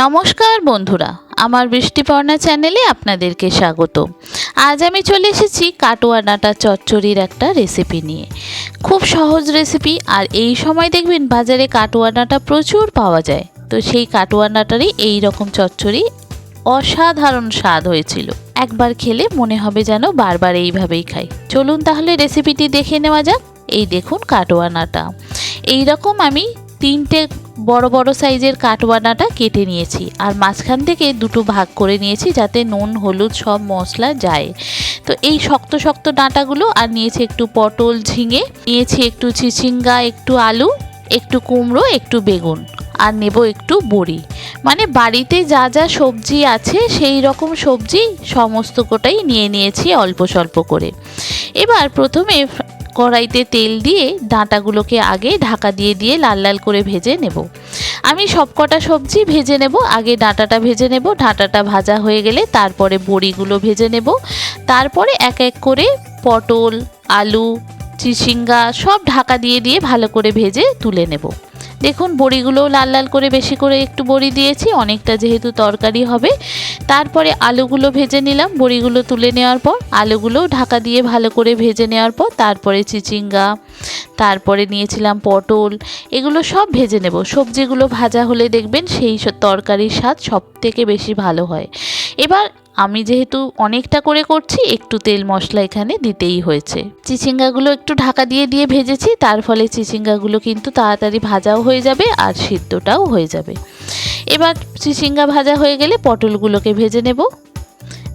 নমস্কার বন্ধুরা, আমার বৃষ্টিপর্ণা চ্যানেলে আপনাদেরকে স্বাগত। আজ আমি চলে এসেছি কাটোয়া ডাঁটা চচ্চড়ির একটা রেসিপি নিয়ে। খুব সহজ রেসিপি আর এই সময় দেখবেন বাজারে কাটোয়া ডাঁটা প্রচুর পাওয়া যায়। তো সেই কাটোয়া ডাঁটারই এই রকম চচ্চড়ি অসাধারণ স্বাদ হয়েছিল। একবার খেলে মনে হবে যেন বারবার এইভাবেই খাই। চলুন তাহলে রেসিপিটি দেখে নেওয়া যাক। এই দেখুন কাটোয়া ডাঁটা। এই রকম আমি তিনটে বড় বড় সাইজের কাঠবানাটা কেটে নিয়েছি আর মাঝখান থেকে দুটো ভাগ করে নিয়েছি যাতে নুন, হলুদ সব মশলা যায়। তো এই শক্ত শক্ত ডাঁটাগুলো আর নিয়েছি একটু পটল ঝিঙে, নিয়েছি একটু চিচিঙ্গা একটু আলু, একটু কুমড়ো, একটু বেগুন আর নেব একটু বড়ি। মানে বাড়িতে যা যা সবজি আছে সেই রকম সবজি সমস্ত কোটাই নিয়ে নিয়েছি অল্প স্বল্প করে। এবার প্রথমে কড়াইতে তেল দিয়ে ডাঁটাগুলোকে আগে ঢাকা দিয়ে দিয়ে লাল লাল করে ভেজে নেব। আমি সবকটা সবজি ভেজে নেব, আগে ডাঁটাটা ভেজে নেব, ডাঁটাটা ভাজা হয়ে গেলে তারপরে বড়িগুলো ভেজে নেব। তারপরে এক এক করে পটল, আলু চিচিঙ্গা সব ঢাকা দিয়ে দিয়ে ভালো করে ভেজে তুলে নেব। দেখুন, বড়িগুলোও লাল লাল করে বেশি করে একটু বড়ি দিয়েছি, অনেকটা যেহেতু তরকারি হবে। তারপরে আলুগুলো ভেজে নিলাম, বড়িগুলো তুলে নেওয়ার পর আলুগুলোও ঢাকা দিয়ে ভালো করে ভেজে নেওয়ার পর, তারপরে চিচিঙ্গা, তারপরে নিয়েছিলাম পটল, এগুলো সব ভেজে নেব। সবজিগুলো ভাজা হলে দেখবেন সেই তরকারির স্বাদ সব থেকে বেশি ভালো হয়। এবার আমি যেহেতু অনেকটা করে করছি, একটু তেল মশলা এখানে দিতেই হয়েছে। চিচিঙ্গাগুলো একটু ঢাকা দিয়ে দিয়ে ভেজেছি, তার ফলে চিচিঙ্গাগুলো কিন্তু তাড়াতাড়ি ভাজাও হয়ে যাবে আর সিদ্ধটাও হয়ে যাবে। এবার চিচিঙ্গা ভাজা হয়ে গেলে পটলগুলোকে ভেজে নেব।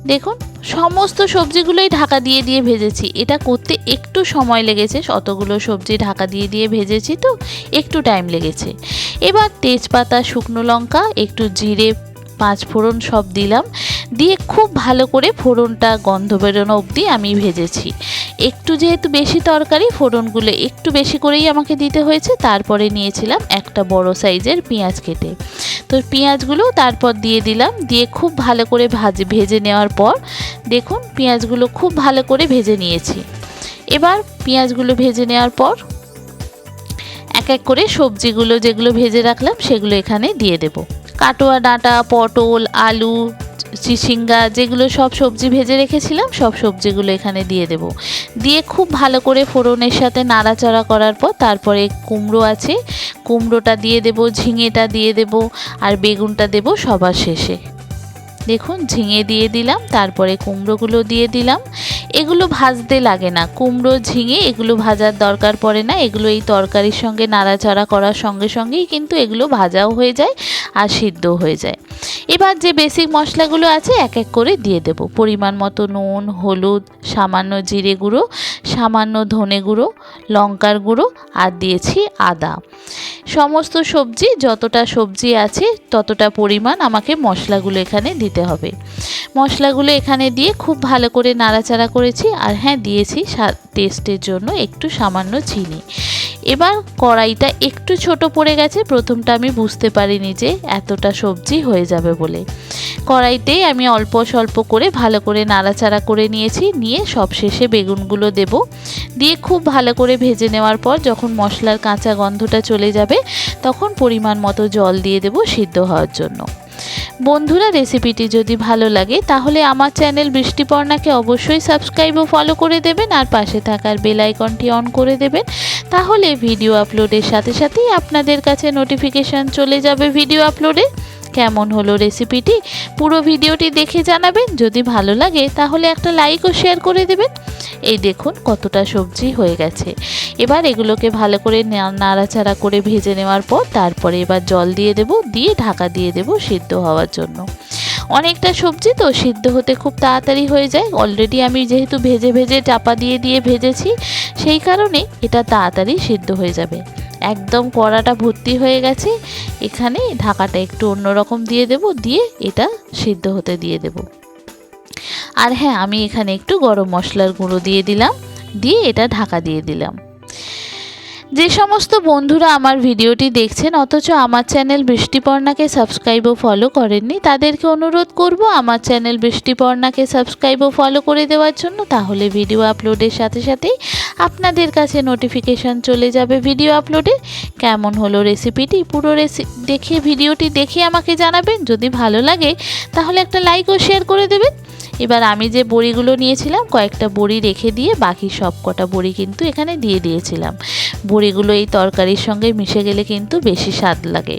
দেখুন, সমস্ত সবজিগুলোই ঢাকা দিয়ে দিয়ে ভেজেছি। এটা করতে একটু সময় লেগেছে অতগুলো সবজি ঢাকা দিয়ে দিয়ে ভেজেছি তো, একটু টাইম লেগেছে। এবার তেজপাতা, শুকনো লঙ্কা, একটু জিরে পাঁচ ফোড়ন সব দিলাম। দিয়ে খুব ভালো করে ফোড়নটা গন্ধ বেরোনো অবধি আমি ভেজেছি। একটু যেহেতু বেশি তরকারি, ফোড়নগুলো একটু বেশি করেই আমাকে দিতে হয়েছে। তারপরে নিয়েছিলাম একটা বড় সাইজের পেঁয়াজ কেটে। তো পেঁয়াজগুলো তারপর দিয়ে দিলাম। দিয়ে খুব ভালো করে ভাজে, ভেজে নেওয়ার পর দেখুন পেঁয়াজগুলো খুব ভালো করে ভেজে নিয়েছি। এবার পেঁয়াজগুলো ভেজে নেওয়ার পর এক এক করে সবজিগুলো যেগুলো ভেজে রাখলাম সেগুলো এখানে দিয়ে দেব। কাটোয়া, ডাঁটা, পটল, আলু চিচিঙ্গা যেগুলো সব সবজি ভেজে রেখেছিলাম, সব সবজিগুলো এখানে দিয়ে দেব। দিয়ে খুব ভালো করে ফোড়নের সাথে নাড়াচাড়া করার পর তারপরে কুমড়ো আছে, কুমড়োটা দিয়ে দেব, ঝিঙেটা দিয়ে দেব আর বেগুনটা দেব সবার শেষে। দেখুন, ঝিঙে দিয়ে দিলাম, তারপরে কুমড়োগুলো দিয়ে দিলাম। এগুলো ভাজতে লাগে না। কুমড়ো ঝিঙে এগুলো ভাজার দরকার পড়ে না। এগুলো এই তরকারির সঙ্গে নাড়াচাড়া করার সঙ্গে সঙ্গেই কিন্তু এগুলো ভাজাও হয়ে যায় আর সিদ্ধও হয়ে যায়। এবার যে বেসিক মশলাগুলো আছে এক এক করে দিয়ে দেব। পরিমাণ মতো নুন, হলুদ, সামান্য জিরে গুঁড়ো, সামান্য ধনে গুঁড়ো, লঙ্কার গুঁড়ো আর দিয়েছি আদা। সমস্ত সবজি যতটা সবজি আছে ততটা পরিমাণ আমাকে মশলাগুলো এখানে দিতে হবে। মশলাগুলো এখানে দিয়ে খুব ভালো করে নাড়াচাড়া করেছি আর হ্যাঁ দিয়েছি টেস্টের জন্য একটু সামান্য চিনি। এবার কড়াইটা একটু ছোট পড়ে গেছে, প্রথমটা আমি বুঝতে পারিনি যে এতটা সবজি হয়ে যাবে বলে। কড়াইতেই আমি অল্প স্বল্প করে ভালো করে নাড়াচাড়া করে নিয়েছি, নিয়ে সব শেষে বেগুনগুলো দেব। দিয়ে খুব ভালো করে ভেজে নেওয়ার পর যখন মশলার কাঁচা গন্ধটা চলে যাবে, তখন পরিমাণ মতো জল দিয়ে দেব সিদ্ধ হওয়ার জন্য। বন্ধুরা রেসিপিটি যদি ভালো লাগে, তাহলে আমার চ্যানেল বৃষ্টিপর্ণাকে অবশ্যই সাবস্ক্রাইব ও ফলো করে দেবেন আর পাশে থাকার বেল আইকনটি অন করে দেবেন। তাহলে ভিডিও আপলোডের সাথে সাথেই আপনাদের কাছে নোটিফিকেশান চলে যাবে ভিডিও আপলোডে। কেমন হলো রেসিপিটি পুরো ভিডিওটি দেখে জানাবেন। যদি ভালো লাগে, তাহলে একটা লাইক ও শেয়ার করে দেবেন। এই দেখুন কতটা সবজি হয়ে গেছে। এবার এগুলোকে ভালো করে নাড়াচাড়া করে ভেজে নেওয়ার পর তারপরে এবার জল দিয়ে দেব, দিয়ে ঢাকা দিয়ে দেব সিদ্ধ হওয়ার জন্য। অনেকটা সবজি তো সিদ্ধ হতে খুব তাড়াতাড়ি হয়ে যায়। অলরেডি আমি যেহেতু ভেজে ভেজে চাপা দিয়ে দিয়ে ভেজেছি, সেই কারণে এটা তাড়াতাড়ি সিদ্ধ হয়ে যাবে। একদম কড়াটা ভর্তি হয়ে গেছে। এখানে ঢাকাটা একটু অন্যরকম দিয়ে দেব, দিয়ে এটা সিদ্ধ হতে দিয়ে দেব। আর হ্যাঁ আমি এখানে একটু গরম মশলার গুঁড়ো দিয়ে দিলাম, দিয়ে এটা ঢাকা দিয়ে দিলাম। যে সমস্ত বন্ধুরা আমার ভিডিওটি দেখছেন, অথচ আমার চ্যানেল বৃষ্টিপর্ণাকে সাবস্ক্রাইব ও ফলো করেননি, তাদেরকে অনুরোধ করব আমার চ্যানেল বৃষ্টিপর্ণাকে সাবস্ক্রাইব ও ফলো করে দেওয়ার জন্য। তাহলে ভিডিও আপলোডের সাথে সাথেই আপনাদের কাছে নোটিফিকেশান চলে যাবে ভিডিও আপলোডের কেমন হলো রেসিপিটি পুরো রেসি দেখে ভিডিওটি দেখে আমাকে জানাবেন। যদি ভালো লাগে, তাহলে একটা লাইক ও শেয়ার করে দেবেন। এবার আমি যে বড়িগুলো নিয়েছিলাম, কয়েকটা বড়ি রেখে দিয়ে বাকি সব কটা বড়ি কিন্তু এখানে দিয়ে দিয়েছিলাম। বড়িগুলো এই তরকারির সঙ্গে মিশে গেলে কিন্তু বেশি স্বাদ লাগে।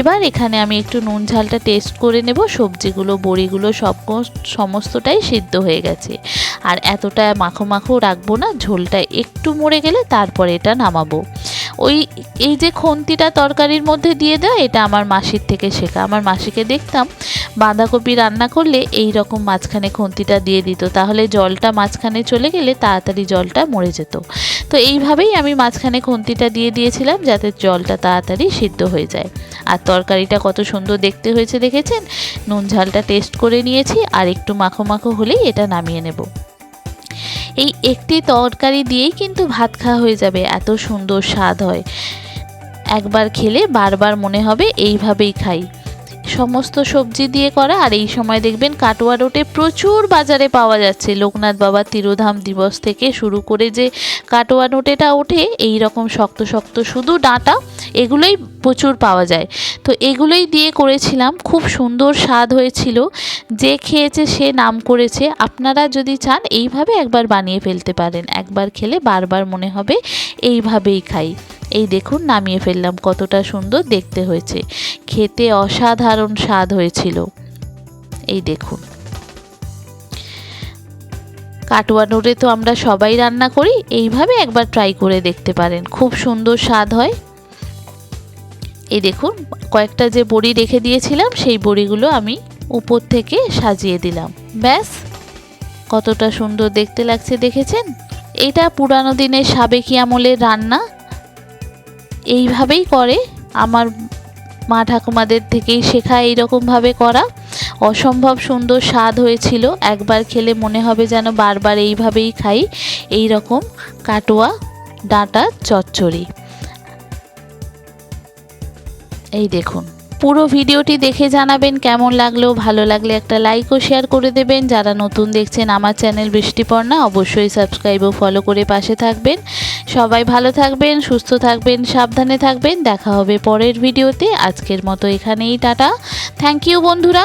এবার এখানে আমি একটু নুন ঝালটা টেস্ট করে নেব। সবজিগুলো, বড়িগুলো সব সমস্তটাই সিদ্ধ হয়ে গেছে। আর এতটা মাখো মাখো রাখব না, ঝোলটা একটু মরে গেলে তারপরে এটা নামাবো। ওই, এই যে খন্তিটা তরকারির মধ্যে দিয়ে দেয় এটা আমার মাসির থেকে শেখা। আমার মাসিকে দেখতাম বাঁধাকপি রান্না করলে এই রকম মাঝখানে খন্তিটা দিয়ে দিত। তাহলে জলটা মাঝখানে চলে গেলে তাড়াতাড়ি জলটা মরে যেত। তো এইভাবেই আমি মাঝখানে খন্তিটা দিয়ে দিয়েছিলাম যাতে জলটা তাড়াতাড়ি সিদ্ধ হয়ে যায়। আর তরকারিটা কত সুন্দর দেখতে হয়েছে দেখেছেন? নুন ঝালটা টেস্ট করে নিয়েছি আর একটু মাখো মাখো হলেই এটা নামিয়ে নেব। এই একটি তরকারি দিয়েই কিন্তু ভাত খাওয়া হয়ে যাবে, এত সুন্দর স্বাদ হয়। একবার খেলে বারবার মনে হবে, এইভাবেই খাই। সমস্ত সবজি দিয়ে করা, আর এই সময় দেখবেন কাটোয়া রোটে প্রচুর বাজারে পাওয়া যাচ্ছে। লোকনাথ বাবা তিরোধাম দিবস থেকে শুরু করে যে কাটোয়া নোটেটা ওঠে, এই রকম শক্ত শক্ত শুধু ডাঁটা, এগুলোই প্রচুর পাওয়া যায়। তো এগুলোই দিয়ে করেছিলাম, খুব সুন্দর স্বাদ হয়েছিল। যে খেয়েছে সে নাম করেছে। আপনারা যদি চান, এইভাবে একবার বানিয়ে ফেলতে পারেন। একবার খেলে বারবার মনে হবে, এইভাবেই খাই। এই দেখুন নামিয়ে ফেললাম, কতটা সুন্দর দেখতে হয়েছে। খেতে অসাধারণ স্বাদ হয়েছিল। এই দেখুন। কাটোয়া নোড়ে তো আমরা সবাই রান্না করি, এইভাবে একবার ট্রাই করে দেখতে পারেন, খুব সুন্দর স্বাদ হয়। এই দেখুন, কয়েকটা যে বড়ি রেখে দিয়েছিলাম, সেই বড়িগুলো আমি উপর থেকে সাজিয়ে দিলাম। ব্যাস, কতটা সুন্দর দেখতে লাগছে, দেখেছেন? এটা পুরানো দিনের সাবেকি আমলের রান্না। এইভাবেই করে। আমার মা ঠাকুমাদের থেকেই শেখা এইরকমভাবে করা। অসম্ভব সুন্দর স্বাদ হয়েছিল। একবার খেলে মনে হবে যেন বারবার এইভাবেই খাই। এই রকম কাটোয়া, ডাঁটা, চচ্চড়ি। এই দেখুন। পুরো ভিডিওটি দেখে জানাবেন কেমন লাগল, ভালো লাগলে একটা লাইক ও শেয়ার করে দেবেন। যারা নতুন দেখছেন আমার চ্যানেল বৃষ্টিপর্ণা, অবশ্যই সাবস্ক্রাইব ও ফলো করে পাশে থাকবেন। সবাই ভালো থাকবেন, সুস্থ থাকবেন, সাবধানে থাকবেন। দেখা হবে পরের ভিডিওতে। আজকের মতো এখানেই, টাটা। থ্যাংক ইউ বন্ধুরা।